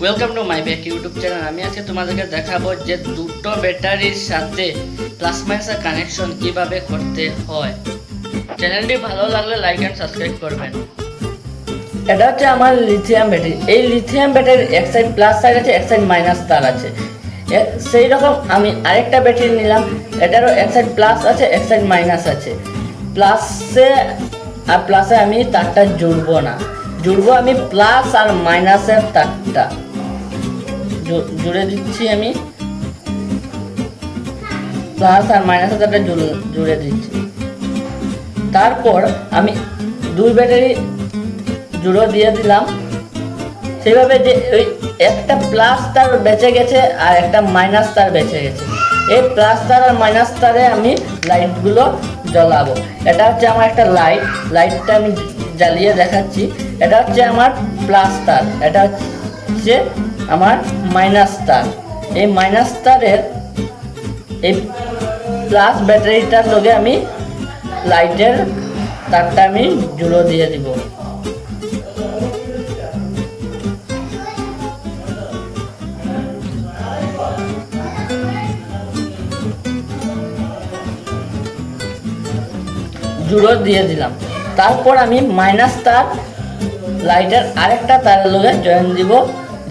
Welcome to my back YouTube channel আমি আজকে তোমাদেরকে দেখাবো যে দুটো ব্যাটারির সাথে প্লাস কানেকশন কীভাবে করতে হয়। চ্যানেলটি ভালো লাগলে লাইক অ্যান্ড সাবস্ক্রাইব করবেন। এটা হচ্ছে আমার লিথিয়াম ব্যাটারি এই লিথিয়াম ব্যাটারির এক সাইড প্লাস সাইড আছে, এক সাইড মাইনাস তার আছে। সেই রকম আমি আরেকটা ব্যাটারি নিলাম। এটারও এক সাইড প্লাস আছে, এক সাইড মাইনাস আছে। প্লাসে আর প্লাসে আমি তারটা জুড়বো না। জুড়বো আমি প্লাস আর মাইনাসের তারটা। জুড়ে দিচ্ছি আমি। প্লাস আর মাইনাসের তারটা জুড়ে- দিচ্ছি। তারপর আমি দুই ব্যাটারি জুড়ো দিয়ে দিলাম। সেইভাবে যে ওই একটা প্লাস তার বেঁচে গেছে আর একটা মাইনাস তার বেঁচে গেছে। এই প্লাস তার আর মাইনাস তারে আমি লাইটগুলো জ্বলাবো। এটা হচ্ছে আমার একটা লাইট। লাইটটা আমি জ্বালিয়ে দেখাচ্ছি। এটা হচ্ছে আমার প্লাস তার। এটা হচ্ছে আমার মাইনাস তার এই মাইনাস তারের এই প্লাস ব্যাটারিটার লগে আমি লাইটের তারটা আমি জুড়ো দিয়ে দিব। জুড়ো দিয়ে দিলাম। তারপর আমি মাইনাস তার লাইটের আরেকটা তারের লগে জয়েন দিব।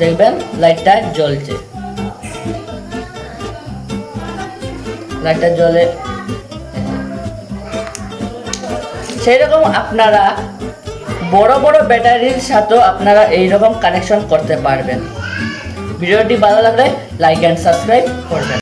দেখবেন, লাইটটা জ্বলছে। লাইটটা জ্বলে। রকম আপনারা বড় বড় ব্যাটারির সাথেও আপনারা এই রকম কানেকশন করতে পারবেন। ভিডিওটি ভালো লাগলে লাইক অ্যান্ড সাবস্ক্রাইব করবেন।